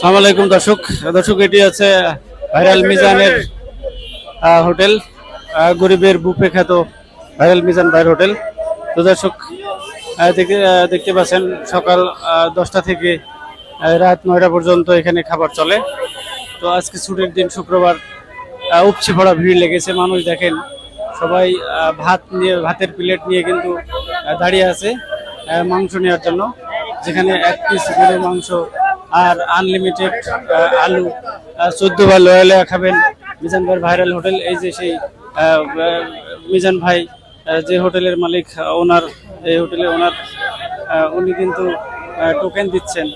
সালাম আলাইকুম দর্শক। দর্শক, এটি আছে ভাইরাল মিজানের হোটেল গরিবের বুফে খ্যাত ভাইরাল মিজান ভাইয়ের হোটেল। তো দর্শক দেখতে পাচ্ছেন সকাল দশটা থেকে রাত নয়টা পর্যন্ত এখানে খাবার চলে। তো আজকে ছুটির দিন শুক্রবার উপচে পড়া ভিড় লেগেছে। মানুষ দেখেন, সবাই ভাত নিয়ে, ভাতের প্লেট নিয়ে কিন্তু দাঁড়িয়ে আছে মাংস নেওয়ার জন্য। যেখানে এক পিস গরুর মাংস আর আনলিমিটেড আলু চোদ্দ বা লয়ালে খাবেন। মিজান ভাইয়ের ভাইরাল হোটেল এই যে সেই মিজান ভাই যে হোটেলের মালিক, ওনার, এই হোটেলে ওনার উনি কিন্তু টোকেন দিচ্ছেন।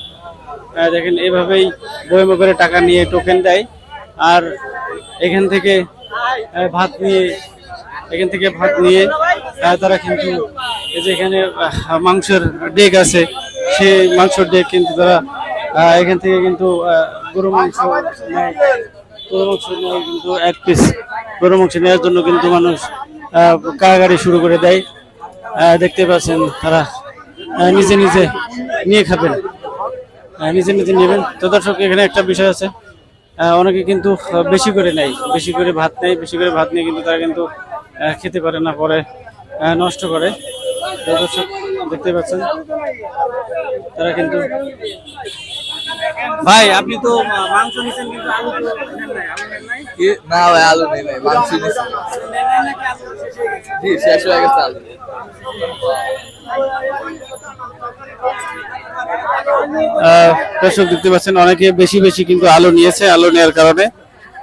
দেখেন এইভাবেই বইমে করে টাকা নিয়ে টোকেন দেয়। আর এখান থেকে ভাত নিয়ে, এখান থেকে ভাত নিয়ে তারা কিন্তু, এই যে এখানে মাংসের ডেক আছে। সেই মাংসের ডেক কিন্তু তারা এখান থেকে কিন্তু গরু মাংস গরু মাংস কিন্তু এক পিস গরু মাংস নেওয়ার জন্য কিন্তু মানুষ কাড়াকাড়ি শুরু করে দেয়। দেখতে পাচ্ছেন তারা নিজে নিজে নিয়ে খাবেন। নিজে নিজে নেবেন। তো দর্শক, এখানে একটা বিষয় আছে। অনেকে কিন্তু বেশি করে নেয়, বেশি করে ভাত নেয়, বেশি করে ভাত নিয়ে কিন্তু তারা কিন্তু খেতে পারে না, পরে নষ্ট করে। দর্শক, দেখতে পাচ্ছেন, তারা কিন্তু ভাই আপনি তো মাংস নিছেন কিন্তু আলু তো নেন নাই, আলু নেন নাই? কি? না ভাই আলু নেই নাই মাংস নিছি। নেন নাই নাকি আলু শেষ হয়ে গেছে? জি শেষ হয়ে গেছে আলু। দর্শক দেখতে পাচ্ছেন অনেকে বেশি বেশি কিন্তু আলু নিয়েছে আলু নেওয়ার কারণে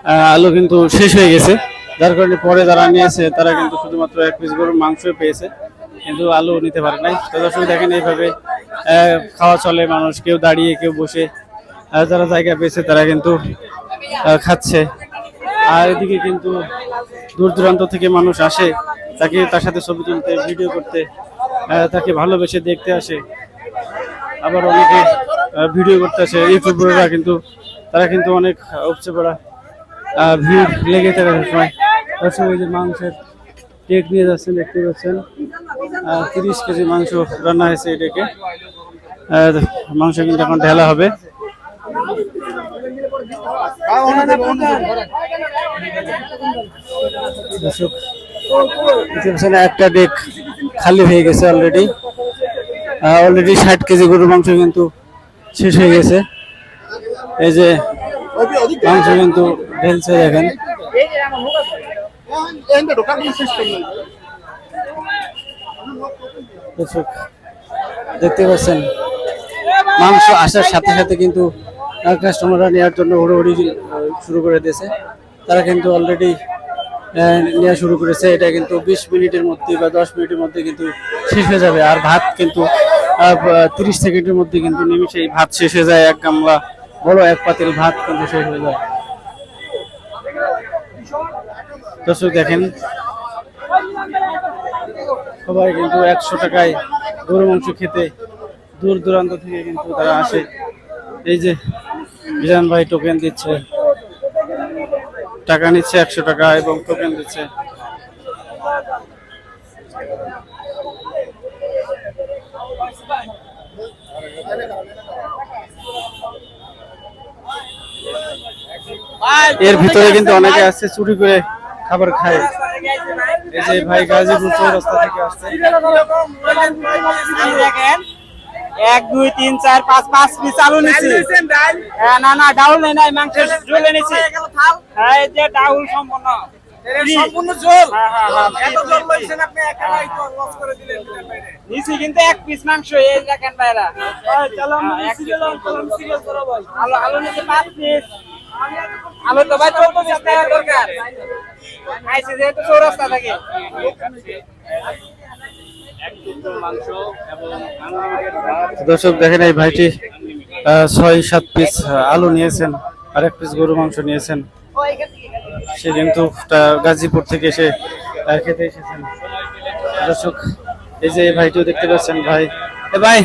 আহ, আলু কিন্তু শেষ হয়ে গেছে। যার কারণে পরে যারা নিয়েছে তারা কিন্তু শুধুমাত্র এক পিস গরুর মাংস পেয়েছে কিন্তু আলু নিতে পারে নাই। তো দর্শক দেখেন এইভাবে আহ, খাওয়া চলে মানুষ কেউ দাঁড়িয়ে কেউ বসে যারা জায়গা পেয়েছে তারা কিন্তু খাচ্ছে। আর এদিকে কিন্তু দূর দূরান্ত থেকে মানুষ আসে, তাকে তার সাথে ছবি তুলতে ভিডিও করতে তাকে ভালোবেসে দেখতে আসে। আবার অনেকে ভিডিও করতে আসে। ইউটিউবাররা কিন্তু, তারা কিন্তু অনেক উপচে পড়া ভিড় লেগে থাকে সবসময় এই যে মাংসের কেক নিয়ে যাচ্ছেন, দেখতে পাচ্ছেন। তিরিশ কেজি মাংস রান্না হয়েছে এটাকে। মাংস কিন্তু এখন ঢেলা হবে। একটা ডেক খালি হয়ে গেছে অলরেডি অলরেডি ষাট কেজি গরুর মাংস কিন্তু শেষ হয়ে গেছে। এই যে মাংস কিন্তু ঢেলছে দেখেন। দেখতে পাচ্ছেন, মাংস আসার সাথে সাথে কিন্তু কাস্টমাররা নেওয়ার জন্য হুড়োহুড়ি শুরু করে দিয়েছে। তারা কিন্তু অলরেডি নেওয়া শুরু করেছে। এটা কিন্তু বিশ মিনিটের মধ্যে বা দশ মিনিটের মধ্যে কিন্তু শেষ হয়ে যাবে। আর ভাত কিন্তু তিরিশ সেকেন্ডের মধ্যে কিন্তু নিমিশেই ভাত শেষ হয়ে যায়। এক গামলা বড় এক পাতিল ভাত কিন্তু শেষ হয়ে যায়। দর্শক দেখেন, সবাই কিন্তু একশো টাকায় গরু মাংস খেতে দূর দূরান্ত থেকে কিন্তু তারা আসে। এই যে বিরান ভাই টোকেন দিচ্ছে। টাকা নিচ্ছে একশো টাকা এবং টোকেন দিচ্ছে। এর ভিতরে কিন্তু অনেকে আসছে চুরি করে খাবার খায়। এই যে ভাই গাজীপুর চৌরাস্তা থেকে আসছে। এক দুই তিন চার পাঁচ পাঁচ পিস আলু নিছি। হ্যাঁ, না না ডাউল নেই নাই মাংস ঝোলে নিছি হ্যাঁ এই যে ডাউল সম্পূর্ণ সম্পূর্ণ ঝোল। হ্যাঁ, হ্যাঁ, এত ঝোল লইছেন আপনি একাই তো লস করে দিলেন নিছি কিন্তু এক পিস মাংস এই দেখেন ভাইরা। চলো চলো সিরিয়াস করো ভাই আলু আলু নিছি পাঁচ পিস আলু তো ভাই চৌদ্দ পিস টাকা দরকার যেহেতু চৌরাস্তা থেকে। দর্শক, দেখেন এই ভাইটি ছয়, সাত পিস আলু নিয়েছেন, আর এক পিস গরু মাংস নিয়েছেন। সে কিন্তু গাজীপুর থেকে এসে খেতে এসেছেন। দর্শক, এই যে এই ভাইটিও দেখতে পাচ্ছেন ভাই। এ ভাই